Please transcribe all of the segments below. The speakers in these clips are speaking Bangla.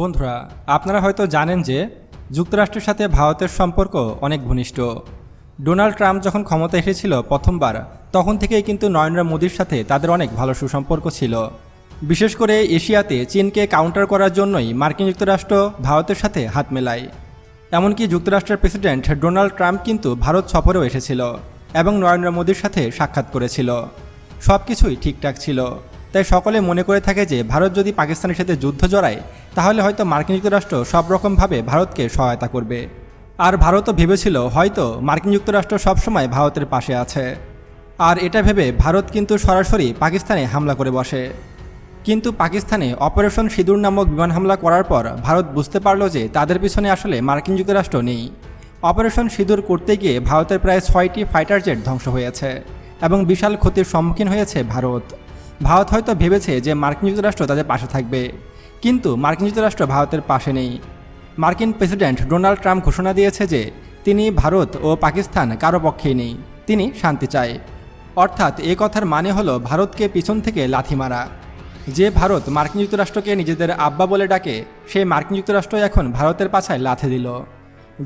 বন্ধুরা, আপনারা হয়তো জানেন যে যুক্তরাষ্ট্রের সাথে ভারতের সম্পর্ক অনেক ঘনিষ্ঠ। ডোনাল্ড ট্রাম্প যখন ক্ষমতা এসেছিল প্রথমবার, তখন থেকেই কিন্তু নরেন্দ্র মোদীর সাথে তাদের অনেক ভালো সুসম্পর্ক ছিল। বিশেষ করে এশিয়াতে চীনকে কাউন্টার করার জন্যই মার্কিন যুক্তরাষ্ট্র ভারতের সাথে হাত মেলায়। এমনকি যুক্তরাষ্ট্রের প্রেসিডেন্ট ডোনাল্ড ট্রাম্প কিন্তু ভারত সফরেও এসেছিল এবং নরেন্দ্র মোদীর সাথে সাক্ষাৎ করেছিল। সব কিছুই ঠিকঠাক ছিল। তাই সকলে মনে করে থাকে যে ভারত যদি পাকিস্তানের সাথে যুদ্ধ জড়ায় তাহলে হয়তো মার্কিন যুক্তরাষ্ট্র সব রকমভাবে ভারতকে সহায়তা করবে। আর ভারতও ভেবেছিল হয়তো মার্কিন যুক্তরাষ্ট্র সবসময় ভারতের পাশে আছে। আর এটা ভেবে ভারত কিন্তু সরাসরি পাকিস্তানে হামলা করে বসে। কিন্তু পাকিস্তানে অপারেশন সিঁদুর নামক বিমান হামলা করার পর ভারত বুঝতে পারল যে তাদের পিছনে আসলে মার্কিন যুক্তরাষ্ট্র নেই। অপারেশন সিঁদুর করতে গিয়ে ভারতের প্রায় ছয়টি ফাইটার জেট ধ্বংস হয়েছে এবং বিশাল ক্ষতির সম্মুখীন হয়েছে ভারত। ভারত হয়তো ভেবেছে যে মার্কিন যুক্তরাষ্ট্র তাদের পাশে থাকবে। কিন্তু মার্কিন যুক্তরাষ্ট্র ভারতের পাশে নেই। মার্কিন প্রেসিডেন্ট ডোনাল্ড ট্রাম্প ঘোষণা দিয়েছে যে তিনি ভারত ও পাকিস্তান কারও পক্ষেই নেই। তিনি শান্তি চায়। অর্থাৎ এ কথার মানে হলো ভারতকে পিছন থেকে লাথি মারা। যে ভারত মার্কিন যুক্তরাষ্ট্রকে নিজেদের আব্বা বলে ডাকে সেই মার্কিন যুক্তরাষ্ট্র এখন ভারতের পাছায় লাথে দিল।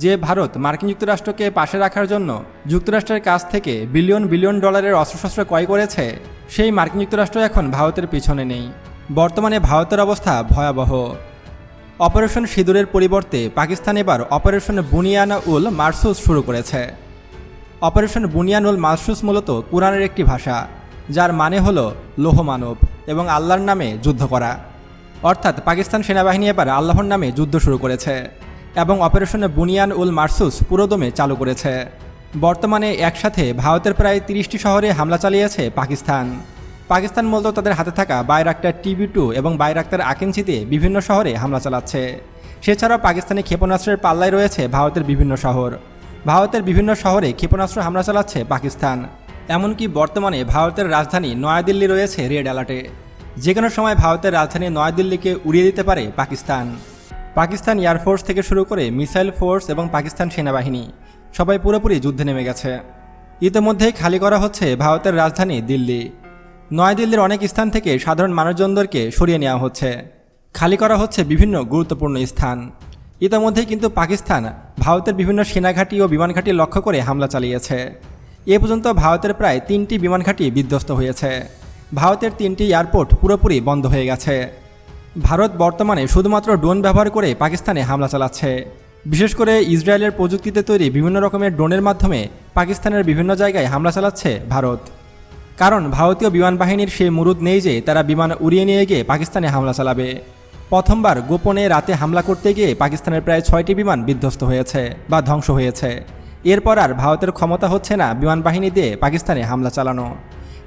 যে ভারত মার্কিন যুক্তরাষ্ট্রকে পাশে রাখার জন্য যুক্তরাষ্ট্রের কাছ থেকে বিলিয়ন বিলিয়ন ডলারের অস্ত্রশস্ত্র ক্রয় করেছে, সেই মার্কিন যুক্তরাষ্ট্র এখন ভারতের পিছনে নেই। বর্তমানে ভারতের অবস্থা ভয়াবহ। অপারেশন সিঁদুরের পরিবর্তে পাকিস্তান এবার অপারেশন বুনিয়ানা উল মার্সুস শুরু করেছে। অপারেশন বুনিয়ানুল মাসুস মূলত কোরআনের একটি ভাষা, যার মানে হল লোহ মানব এবং আল্লাহর নামে যুদ্ধ করা। অর্থাৎ পাকিস্তান সেনাবাহিনী এবার আল্লাহর নামে যুদ্ধ শুরু করেছে এবং অপারেশনে বুনিয়ান উল মার্সুস পুরোদমে চালু করেছে। বর্তমানে একসাথে ভারতের প্রায় তিরিশটি শহরে হামলা চালিয়েছে পাকিস্তান। পাকিস্তান মূলত তাদের হাতে থাকা বাইরাক্তার টিভি টু এবং বাইরাক্তার আকেঞ্চিতে বিভিন্ন শহরে হামলা চালাচ্ছে। সেছাড়াও পাকিস্তানি ক্ষেপণাস্ত্রের পাল্লায় রয়েছে ভারতের বিভিন্ন শহর। ভারতের বিভিন্ন শহরে ক্ষেপণাস্ত্র হামলা চালাচ্ছে পাকিস্তান। এমনকি বর্তমানে ভারতের রাজধানী নয়াদিল্লি রয়েছে রেড অ্যালার্টে। যে কোনো সময় ভারতের রাজধানী নয়াদিল্লিকে উড়িয়ে দিতে পারে পাকিস্তান। পাকিস্তান এয়ারফোর্স থেকে শুরু করে মিসাইল ফোর্স এবং পাকিস্তান সেনাবাহিনী সবাই পুরোপুরি যুদ্ধে নেমে গেছে। ইতিমধ্যেই খালি করা হচ্ছে ভারতের রাজধানী দিল্লি। নয়াদিল্লির অনেক স্থান থেকে সাধারণ মানুষজনদেরকে সরিয়ে নেওয়া হচ্ছে। খালি করা হচ্ছে বিভিন্ন গুরুত্বপূর্ণ স্থান। ইতিমধ্যেই কিন্তু পাকিস্তান ভারতের বিভিন্ন সেনাঘাঁটি ও বিমানঘাঁটি লক্ষ্য করে হামলা চালিয়েছে। এ পর্যন্ত ভারতের প্রায় তিনটি বিমানঘাঁটি বিধ্বস্ত হয়েছে। ভারতের তিনটি এয়ারপোর্ট পুরোপুরি বন্ধ হয়ে গেছে। ভারত বর্তমানে শুধুমাত্র ড্রোন ব্যবহার করে পাকিস্তানে হামলা চালাচ্ছে। বিশেষ করে ইসরায়েলের প্রযুক্তিতে তৈরি বিভিন্ন রকমের ড্রোনের মাধ্যমে পাকিস্তানের বিভিন্ন জায়গায় হামলা চালাচ্ছে ভারত। কারণ ভারতীয় বিমান বাহিনীর সেই মুরুদ নেই যে তারা বিমান উড়িয়ে নিয়ে গিয়ে পাকিস্তানে হামলা চালাবে। প্রথমবার গোপনে রাতে হামলা করতে গিয়ে পাকিস্তানের প্রায় ছয়টি বিমান বিধ্বস্ত হয়েছে বা ধ্বংস হয়েছে। এরপর আর ভারতের ক্ষমতা হচ্ছে না বিমান বাহিনী দিয়ে পাকিস্তানে হামলা চালানো।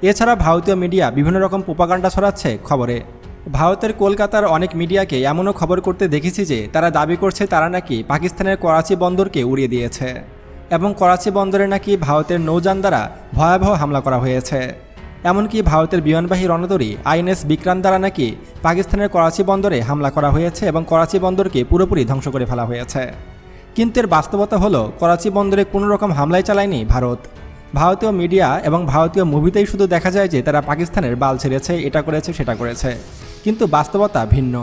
এছাড়া ভারতীয় মিডিয়া বিভিন্ন রকম প্রোপাগান্ডা ছড়াচ্ছে খবরে। ভারতের কলকাতার অনেক মিডিয়াকে এমনও খবর করতে দেখেছি যে তারা দাবি করছে তারা নাকি পাকিস্তানের করাচি বন্দরকে উড়িয়ে দিয়েছে। এবং করাচি বন্দরে নাকি ভারতের নৌযান দ্বারা ভয়াবহ হামলা করা হয়েছে। এমনকি ভারতের বিমানবাহী রণতরী আইএনএস বিক্রান্ত দ্বারা নাকি পাকিস্তানের করাচি বন্দরে হামলা করা হয়েছে এবং করাচি বন্দরকে পুরোপুরি ধ্বংস করে ফেলা হয়েছে। কিন্তু এর বাস্তবতা হলো, করাচি বন্দরে কোনো রকম হামলাই চালায়নি ভারত। ভারতীয় মিডিয়া এবং ভারতীয় মুভিতেই শুধু দেখা যায় যে তারা পাকিস্তানের বাল ছেড়েছে, এটা করেছে, সেটা করেছে। কিন্তু বাস্তবতা ভিন্ন।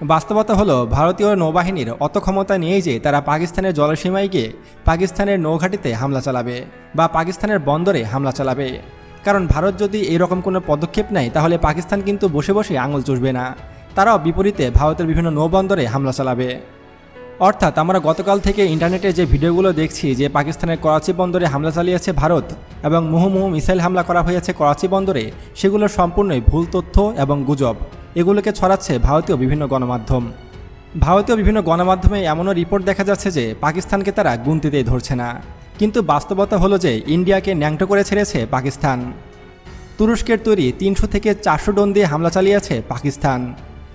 বাস্তবতা হলো, ভারতীয় নৌবাহিনীর অত ক্ষমতা নিয়েই যে তারা পাকিস্তানের জলসীমায় গিয়ে পাকিস্তানের নৌঘাটিতে হামলা চালাবে বা পাকিস্তানের বন্দরে হামলা চালাবে। কারণ ভারত যদি এরকম কোনো পদক্ষেপ নেয়, তাহলে পাকিস্তান কিন্তু বসে বসে আঙুল চুষবে না। তারাও বিপরীতে ভারতের বিভিন্ন নৌবন্দরে হামলা চালাবে। অর্থাৎ আমরা গতকাল থেকে ইন্টারনেটে যে ভিডিওগুলো দেখছি যে পাকিস্তানের করাচি বন্দরে হামলা চালিয়েছে ভারত এবং মুহুমুহু মিসাইল হামলা করা হয়েছে করাচি বন্দরে, সেগুলো সম্পূর্ণই ভুল তথ্য এবং গুজব। এগুলোকে ছড়াচ্ছে ভারতীয় বিভিন্ন গণমাধ্যম। ভারতীয় বিভিন্ন গণমাধ্যমে এমনও রিপোর্ট দেখা যাচ্ছে যে পাকিস্তানকে তারা গুনতিতেই ধরছে না। কিন্তু বাস্তবতা হলো যে ইন্ডিয়াকে ন্যাংটো করে ছেড়েছে পাকিস্তান। তুরস্কের তৈরি তিনশো থেকে চারশো ডোন দিয়ে হামলা চালিয়েছে পাকিস্তান।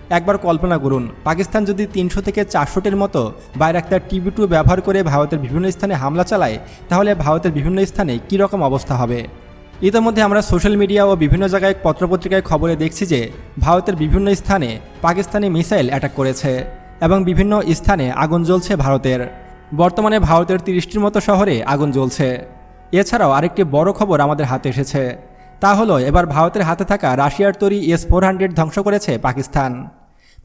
একবার কল্পনা করুন, পাকিস্তান যদি তিনশো থেকে চারশোটির মতো বাইরাক্তার টিভি টু ব্যবহার করে ভারতের বিভিন্ন স্থানে হামলা চালায়, তাহলে ভারতের বিভিন্ন স্থানে কী রকম অবস্থা হবে? ইতিমধ্যে আমরা সোশ্যাল মিডিয়া ও বিভিন্ন জায়গায় পত্রপত্রিকায় খবরে দেখছি যে ভারতের বিভিন্ন স্থানে পাকিস্তানি মিসাইল অ্যাটাক করেছে এবং বিভিন্ন স্থানে আগুন জ্বলছে ভারতের। বর্তমানে ভারতের তিরিশটির মতো শহরে আগুন জ্বলছে। এছাড়াও আরেকটি বড় খবর আমাদের হাতে এসেছে। তা হলো, এবার ভারতের হাতে থাকা রাশিয়ার তৈরি এস ফোর হান্ড্রেড ধ্বংস করেছে পাকিস্তান।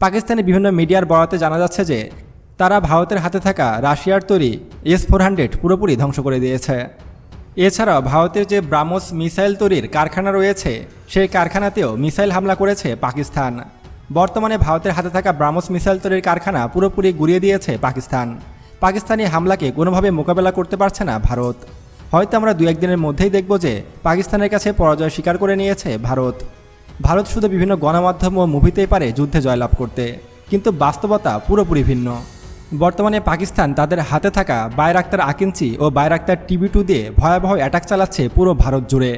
পাকিস্তানি বিভিন্ন মিডিয়ার বরাতে জানা যাচ্ছে যে তারা ভারতের হাতে থাকা রাশিয়ার তৈরি এস ফোর হান্ড্রেড পুরোপুরি ধ্বংস করে দিয়েছে। এছাড়াও ভারতের যে ব্রাহ্মস মিসাইল তৈরির কারখানা রয়েছে, সেই কারখানাতেও মিসাইল হামলা করেছে পাকিস্তান। বর্তমানে ভারতের হাতে থাকা ব্রাহ্মস মিসাইল তৈরির কারখানা পুরোপুরি গুড়িয়ে দিয়েছে পাকিস্তান। পাকিস্তানি হামলাকে কোনোভাবে মোকাবেলা করতে পারছে না ভারত। হয়তো আমরা দু একদিনের মধ্যেই দেখব যে পাকিস্তানের কাছে পরাজয় স্বীকার করে নিয়েছে ভারত। ভারত শুধু বিভিন্ন গণমাধ্যম ও মুভিতেই পারে যুদ্ধে জয়লাভ করতে, কিন্তু বাস্তবতা পুরোপুরি ভিন্ন। বর্তমানে পাকিস্তান তাদের হাতে থাকা বাইরাক্তার আকিঞ্চি ও বাইরাক্তার টিভি টু দিয়ে ভয়াবহ অ্যাটাক চালাচ্ছে পুরো ভারত জুড়ে।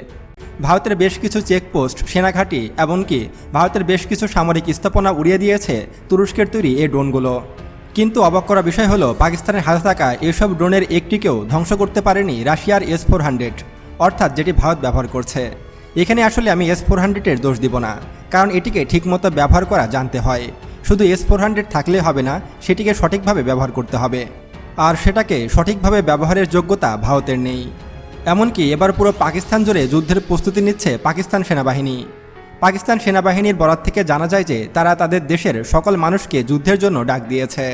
ভারতের বেশ কিছু চেকপোস্ট, সেনাঘাঁটি, এমনকি ভারতের বেশ কিছু সামরিক স্থাপনা উড়িয়ে দিয়েছে তুরস্কের তৈরি এই ড্রোনগুলো। কিন্তু অবাক করা বিষয় হলো, পাকিস্তানের হাতে থাকা এসব ড্রোনের একটিকেও ধ্বংস করতে পারেনি রাশিয়ার এস ফোর হান্ড্রেড, অর্থাৎ যেটি ভারত ব্যবহার করছে। এখানে আসলে আমি এস ফোর হান্ড্রেডের দোষ দিব না, কারণ এটিকে ঠিকমতো ব্যবহার করা জানতে হয়। শুধু এস ফোর হান্ড্রেড থাকলে হবে না, সেটিকে সঠিকভাবে ব্যবহার করতে হবে। আর সেটাকে সঠিকভাবে ব্যবহারের যোগ্যতা ভারতের নেই। এমনকি এবার পুরো পাকিস্তান জুড়ে যুদ্ধের প্রস্তুতি নিচ্ছে পাকিস্তান সেনাবাহিনী। পাকিস্তান সেনাবাহিনীর বরাত থেকে জানা যায় যে, তারা তাদের দেশের সকল মানুষকে যুদ্ধের জন্য ডাক দিয়েছে।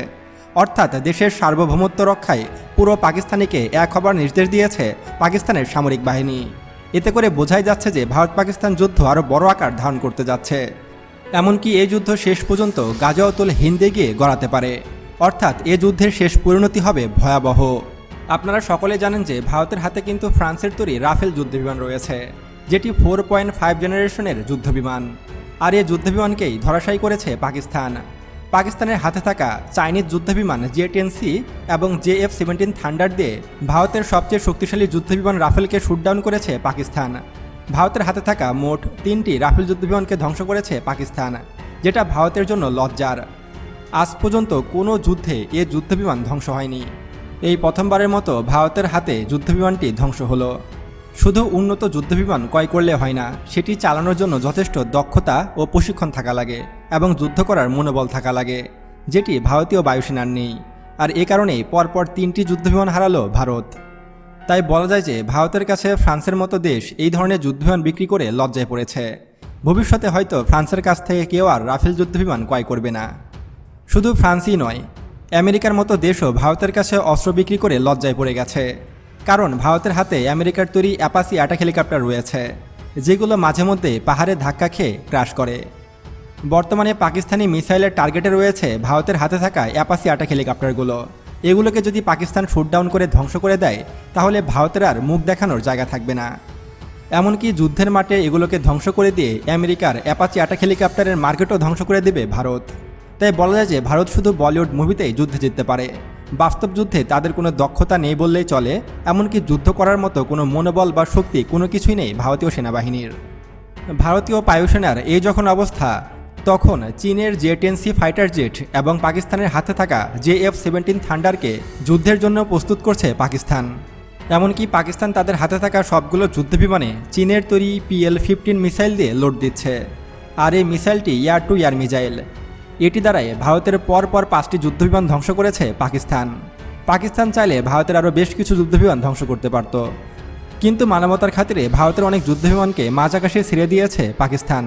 অর্থাৎ দেশের সার্বভৌমত্ব রক্ষায় পুরো পাকিস্তানিকে এক হবার নির্দেশ দিয়েছে পাকিস্তানের সামরিক বাহিনী। এতে করে বোঝাই যাচ্ছে যে ভারত পাকিস্তান যুদ্ধ আরও বড় আকার ধারণ করতে যাচ্ছে। এমনকি এই যুদ্ধ শেষ পর্যন্ত গাজা গাজাওতুল হিন্দে গিয়ে গড়াতে পারে। অর্থাৎ এ যুদ্ধের শেষ পরিণতি হবে ভয়াবহ। আপনারা সকলে জানেন যে ভারতের হাতে কিন্তু ফ্রান্সের তৈরি রাফেল যুদ্ধবিমান রয়েছে, যেটি ফোর পয়েন্ট ফাইভ জেনারেশনের যুদ্ধবিমান। আর এই যুদ্ধবিমানকেই ধরাশায়ী করেছে পাকিস্তান। পাকিস্তানের হাতে থাকা চাইনিজ যুদ্ধবিমান জে টেন সি এবং জে এফ সেভেন্টিন থান্ডার দিয়ে ভারতের সবচেয়ে শক্তিশালী যুদ্ধবিমান রাফেলকে শুটডাউন করেছে পাকিস্তান। ভারতের হাতে থাকা মোট তিনটি রাফেল যুদ্ধবিমানকে ধ্বংস করেছে পাকিস্তান, যেটা ভারতের জন্য লজ্জার। আজ পর্যন্ত কোনো যুদ্ধে এ যুদ্ধবিমান ধ্বংস হয়নি। এই প্রথমবারের মতো ভারতের হাতে যুদ্ধবিমানটি ধ্বংস হলো। শুধু উন্নত যুদ্ধবিমান ক্রয় করলে হয় না, সেটি চালানোর জন্য যথেষ্ট দক্ষতা ও প্রশিক্ষণ থাকা লাগে এবং যুদ্ধ করার মনোবল থাকা লাগে, যেটি ভারতীয় বায়ুসেনার নেই। আর এ কারণেই পরপর তিনটি যুদ্ধবিমান হারালো ভারত। তাই বলা যায় যে ভারতের কাছে ফ্রান্সের মতো দেশ এই ধরনের যুদ্ধবিমান বিক্রি করে লজ্জায় পড়েছে। ভবিষ্যতে হয়তো ফ্রান্সের কাছ থেকে কেউ আর রাফেল যুদ্ধবিমান ক্রয় করবে না। শুধু ফ্রান্সই নয়, আমেরিকার মতো দেশও ভারতের কাছে অস্ত্র বিক্রি করে লজ্জায় পড়ে গেছে। কারণ ভারতের হাতে আমেরিকার তৈরি অ্যাপাসি অ্যাটাক হেলিকপ্টার রয়েছে, যেগুলো মাঝে মধ্যে পাহাড়ে ধাক্কা খেয়ে ক্রাশ করে। বর্তমানে পাকিস্তানি মিসাইলের টার্গেটে রয়েছে ভারতের হাতে থাকা অ্যাপাসি অ্যাটাক হেলিকপ্টারগুলো এগুলোকে যদি পাকিস্তান শুটডাউন করে ধ্বংস করে দেয়, তাহলে ভারতের আর মুখ দেখানোর জায়গা থাকবে না। এমনকি যুদ্ধের মাঠে এগুলোকে ধ্বংস করে দিয়ে আমেরিকার অ্যাপাচি অ্যাটাক হেলিকপ্টারের মার্কেটও ধ্বংস করে দেবে ভারত। তাই বলা যায় যে ভারত শুধু বলিউড মুভিতেই যুদ্ধে জিততে পারে। বাস্তব যুদ্ধে তাদের কোনো দক্ষতা নেই বললেই চলে, এমনকি যুদ্ধ করার মতো কোনো মনোবল বা শক্তি কোনো কিছুই নেই ভারতীয় সেনাবাহিনীর। ভারতীয় বায়ুসেনার এই যখন অবস্থা তখন চীনের J ten C fighter jet এবং পাকিস্তানের হাতে থাকা জে এফ সেভেন্টিন থান্ডারকে যুদ্ধের জন্য প্রস্তুত করছে পাকিস্তান। এমনকি পাকিস্তান তাদের হাতে থাকা সবগুলো যুদ্ধবিমানে চীনের তৈরি পিএল ফিফটিন মিসাইল দিয়ে লোড দিচ্ছে। আর এই মিসাইলটি এয়ার টু এয়ার মিসাইল। এটি দ্বারাই ভারতের পর পর পাঁচটি যুদ্ধবিমান ধ্বংস করেছে পাকিস্তান। পাকিস্তান চাইলে ভারতের আরও বেশ কিছু যুদ্ধবিমান ধ্বংস করতে পারত। কিন্তু মানবতার খাতিরে ভারতের অনেক যুদ্ধবিমানকে মাঝ আকাশে ছেড়ে দিয়েছে পাকিস্তান।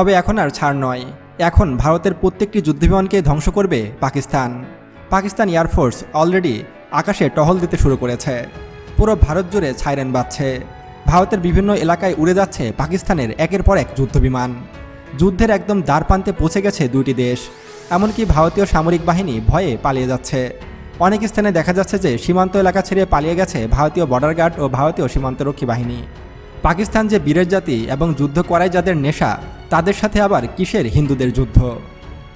তবে এখন আর ছাড় নয়। এখন ভারতের প্রত্যেকটি যুদ্ধবিমানকে ধ্বংস করবে পাকিস্তান। পাকিস্তান এয়ারফোর্স অলরেডি আকাশে টহল দিতে শুরু করেছে। পুরো ভারত জুড়ে ছাইরেন বাজছে। ভারতের বিভিন্ন এলাকায় উড়ে যাচ্ছে পাকিস্তানের একের পর এক যুদ্ধবিমান। যুদ্ধের একদম দ্বারপ্রান্তে পৌঁছে গেছে দুইটি দেশ। এমনকি ভারতীয় সামরিক বাহিনী ভয়ে পালিয়ে যাচ্ছে। অনেক স্থানে দেখা যাচ্ছে যে সীমান্ত এলাকা ছেড়ে পালিয়ে গেছে ভারতীয় বর্ডার গার্ড ও ভারতীয় সীমান্তরক্ষী বাহিনী। পাকিস্তান যে বীরের জাতি এবং যুদ্ধ করায় যাদের নেশা তাদের সাথে আবার কিসের হিন্দুদের যুদ্ধ?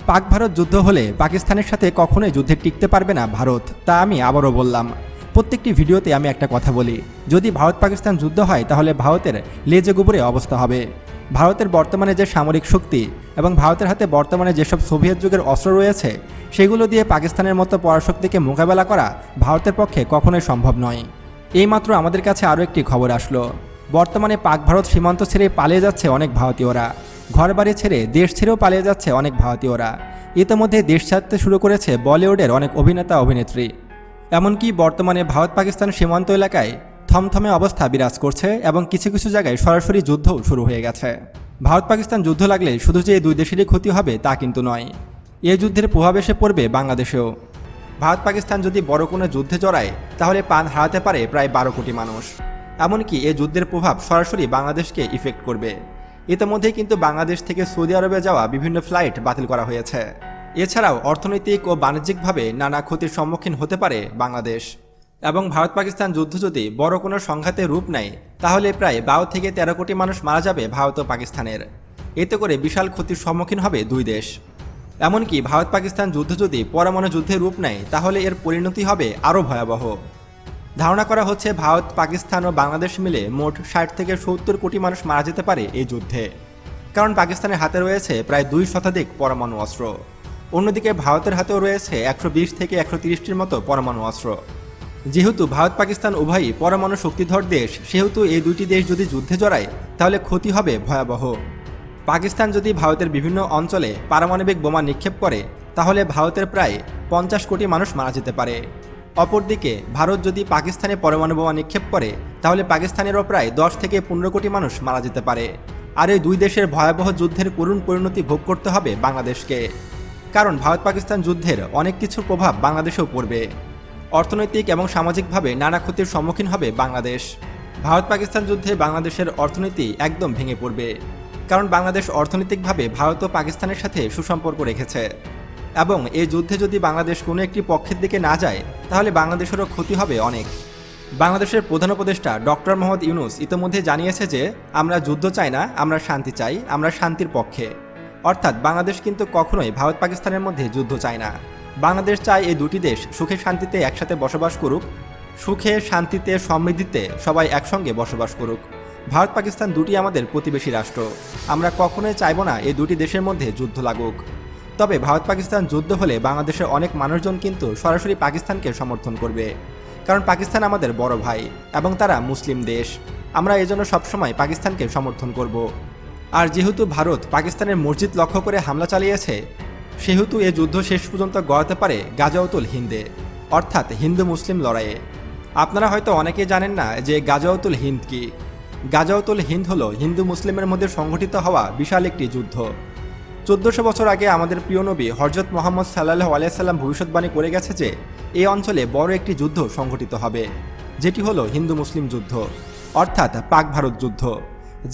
পাক ভারত যুদ্ধ হলে পাকিস্তানের সাথে কখনোই যুদ্ধে টিকতে পারবে না ভারত, তা আমি আবারও বললাম। প্রত্যেকটি ভিডিওতে আমি একটা কথা বলি, যদি ভারত পাকিস্তান যুদ্ধ হয় তাহলে ভারতের লেজে গুবরে অবস্থা হবে। ভারতের বর্তমানে যে সামরিক শক্তি এবং ভারতের হাতে বর্তমানে যেসব সোভিয়েত যুগের অস্ত্র রয়েছে, সেগুলো দিয়ে পাকিস্তানের মতো পরাশক্তিকে মোকাবেলা করা ভারতের পক্ষে কখনোই সম্ভব নয়। এইমাত্র আমাদের কাছে আরও একটি খবর আসলো। বর্তমানে পাক ভারত সীমান্ত ছেড়ে পালিয়ে যাচ্ছে অনেক ভারতীয়রা। ঘরবাড়ি ছেড়ে দেশ ছেড়েও পালিয়ে যাচ্ছে অনেক ভারতীয়রা। ইতিমধ্যে দেশ ছাড়তে শুরু করেছে বলিউডের অনেক অভিনেতা, অভিনেত্রী। এমনকি বর্তমানে ভারত পাকিস্তান সীমান্ত এলাকায় থমথমে অবস্থা বিরাজ করছে এবং কিছু কিছু জায়গায় সরাসরি যুদ্ধও শুরু হয়ে গেছে। ভারত পাকিস্তান যুদ্ধ লাগলে শুধু যে দুই দেশেরই ক্ষতি হবে তা কিন্তু নয়, এই যুদ্ধের প্রভাব এসে পড়বে বাংলাদেশেও। ভারত পাকিস্তান যদি বড় কোনো যুদ্ধে জড়ায়, তাহলে পান হারাতে পারে প্রায় বারো কোটি মানুষ। এমনকি এই যুদ্ধের প্রভাব সরাসরি বাংলাদেশকে ইফেক্ট করবে। ইতিমধ্যেই কিন্তু বাংলাদেশ থেকে সৌদি আরবে যাওয়া বিভিন্ন ফ্লাইট বাতিল করা হয়েছে। এছাড়াও অর্থনৈতিক ও বাণিজ্যিকভাবে নানা ক্ষতির সম্মুখীন হতে পারে বাংলাদেশ। এবং ভারত পাকিস্তান যুদ্ধ যদি বড় কোনো সংঘাতে রূপ নেয়, তাহলে প্রায় বারো থেকে তেরো কোটি মানুষ মারা যাবে ভারত ও পাকিস্তানের। এতে করে বিশাল ক্ষতির সম্মুখীন হবে দুই দেশ। এমনকি ভারত পাকিস্তান যুদ্ধ যদি পরমাণু যুদ্ধে রূপ নেয়, তাহলে এর পরিণতি হবে আরও ভয়াবহ। ধারণা করা হচ্ছে ভারত, পাকিস্তান ও বাংলাদেশ মিলে মোট ষাট থেকে সত্তর কোটি মানুষ মারা যেতে পারে এই যুদ্ধে। কারণ পাকিস্তানের হাতে রয়েছে প্রায় দুই শতাধিক পরমাণু অস্ত্র। অন্যদিকে ভারতের হাতেও রয়েছে একশো বিশ থেকে একশো তিরিশটির মতো পরমাণু অস্ত্র। যেহেতু ভারত, পাকিস্তান উভয়ই পরমাণু শক্তিধর দেশ, সেহেতু এই দুইটি দেশ যদি যুদ্ধে জড়ায়, তাহলে ক্ষতি হবে ভয়াবহ। পাকিস্তান যদি ভারতের বিভিন্ন অঞ্চলে পারমাণবিক বোমা নিক্ষেপ করে, তাহলে ভারতের প্রায় পঞ্চাশ কোটি মানুষ মারা যেতে পারে। অপরদিকে, ভারত যদি পাকিস্তানে পরমাণু বোমা নিক্ষেপ করে, তাহলে পাকিস্তানেরও প্রায় দশ থেকে পনেরো কোটি মানুষ মারা যেতে পারে। আর এই দুই দেশের ভয়াবহ যুদ্ধের করুণ পরিণতি ভোগ করতে হবে বাংলাদেশকে। কারণ ভারত পাকিস্তান যুদ্ধের অনেক কিছুর প্রভাব বাংলাদেশেও পড়বে। অর্থনৈতিক এবং সামাজিকভাবে নানা ক্ষতির সম্মুখীন হবে বাংলাদেশ। ভারত পাকিস্তান যুদ্ধে বাংলাদেশের অর্থনীতি একদম ভেঙে পড়বে। কারণ বাংলাদেশ অর্থনৈতিকভাবে ভারত ও পাকিস্তানের সাথে সুসম্পর্ক রেখেছে। এবং এই যুদ্ধে যদি বাংলাদেশ কোনো একটি পক্ষের দিকে না যায়, তাহলে বাংলাদেশেরও ক্ষতি হবে অনেক। বাংলাদেশের প্রধান উপদেষ্টা ডক্টর মোহাম্মদ ইউনুস ইতিমধ্যে জানিয়েছে যে, আমরা যুদ্ধ চাই না, আমরা শান্তি চাই, আমরা শান্তির পক্ষে। অর্থাৎ বাংলাদেশ কিন্তু কখনোই ভারত পাকিস্তানের মধ্যে যুদ্ধ চায় না। বাংলাদেশ চায় এই দুটি দেশ সুখে শান্তিতে একসাথে বসবাস করুক, সুখে শান্তিতে, সমৃদ্ধিতে সবাই একসঙ্গে বসবাস করুক। ভারত পাকিস্তান দুটি আমাদের প্রতিবেশী রাষ্ট্র। আমরা কখনোই চাইব না এই দুটি দেশের মধ্যে যুদ্ধ লাগুক। তবে ভারত পাকিস্তান যুদ্ধ হলে বাংলাদেশের অনেক মানুষজন কিন্তু সরাসরি পাকিস্তানকে সমর্থন করবে। কারণ পাকিস্তান আমাদের বড় ভাই এবং তারা মুসলিম দেশ। আমরা এজন্য সবসময় পাকিস্তানকে সমর্থন করব। আর যেহেতু ভারত পাকিস্তানের মসজিদ লক্ষ্য করে হামলা চালিয়েছে, সেহেতু এ যুদ্ধ শেষ পর্যন্ত গড়াতে পারে গাজাউতুল হিন্দে, অর্থাৎ হিন্দু মুসলিম লড়াইয়ে। আপনারা হয়তো অনেকেই জানেন না যে গাজাউতুল হিন্দ কি। গাজাউতুল হিন্দ হলো হিন্দু মুসলিমের মধ্যে সংঘটিত হওয়া বিশাল একটি যুদ্ধ। চোদ্দশো বছর আগে আমাদের প্রিয় নবী হরজত মোহাম্মদ সাল্লাহ আলাইসাল্লাম ভবিষ্যৎবাণী করে গেছে যে এই অঞ্চলে বড় একটি যুদ্ধ সংঘটিত হবে, যেটি হলো হিন্দু মুসলিম যুদ্ধ, অর্থাৎ পাক ভারত যুদ্ধ,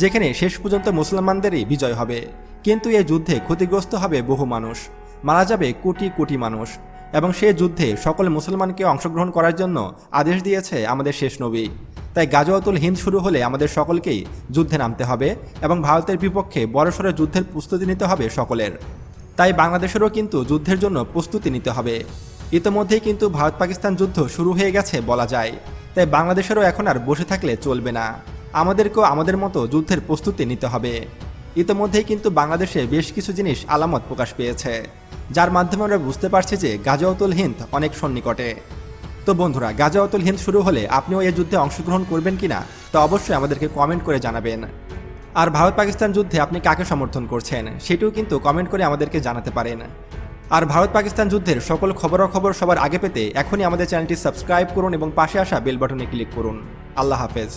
যেখানে শেষ পর্যন্ত মুসলমানদেরই বিজয় হবে। কিন্তু এই যুদ্ধে ক্ষতিগ্রস্ত হবে বহু মানুষ, মারা যাবে কোটি কোটি মানুষ, এবং সে যুদ্ধে সকল মুসলমানকে অংশগ্রহণ করার জন্য আদেশ দিয়েছে আমাদের শেষ নবী। তাই গাজওয়াতুল হিন্দ শুরু হলে আমাদের সকলকেই যুদ্ধে নামতে হবে এবং ভারতের বিপক্ষে বড়সড় যুদ্ধের প্রস্তুতি নিতে হবে সকলের। তাই বাংলাদেশেরও কিন্তু যুদ্ধের জন্য প্রস্তুতি নিতে হবে। ইতোমধ্যেই কিন্তু ভারত পাকিস্তান যুদ্ধ শুরু হয়ে গেছে বলা যায়। তাই বাংলাদেশেরও এখন আর বসে থাকলে চলবে না। আমাদেরকেও আমাদের মতো যুদ্ধের প্রস্তুতি নিতে হবে। ইতোমধ্যেই কিন্তু বাংলাদেশে বেশ কিছু জিনিস আলামত প্রকাশ পেয়েছে। যার মাধ্যমে আমরা বুঝতে পারছি যে গাজাউতুল হিন্দ অনেক সন্নিকটে। তো বন্ধুরা গাজাওয়াতুল হিন্দ শুরু হলে আপনিও এই যুদ্ধে অংশগ্রহণ করবেন কিনা তা অবশ্যই আমাদেরকে কমেন্ট করে জানাবেন। আর ভারত পাকিস্তান যুদ্ধে আপনি কাকে সমর্থন করছেন সেটিও কিন্তু কমেন্ট করে আমাদেরকে জানাতে পারেন। আর ভারত পাকিস্তান যুদ্ধের সকল খবরাখবর সবার আগে পেতে এখনই আমাদের চ্যানেলটি সাবস্ক্রাইব করুন এবং পাশে আসা বেল বাটনে ক্লিক করুন। আল্লাহ হাফেজ।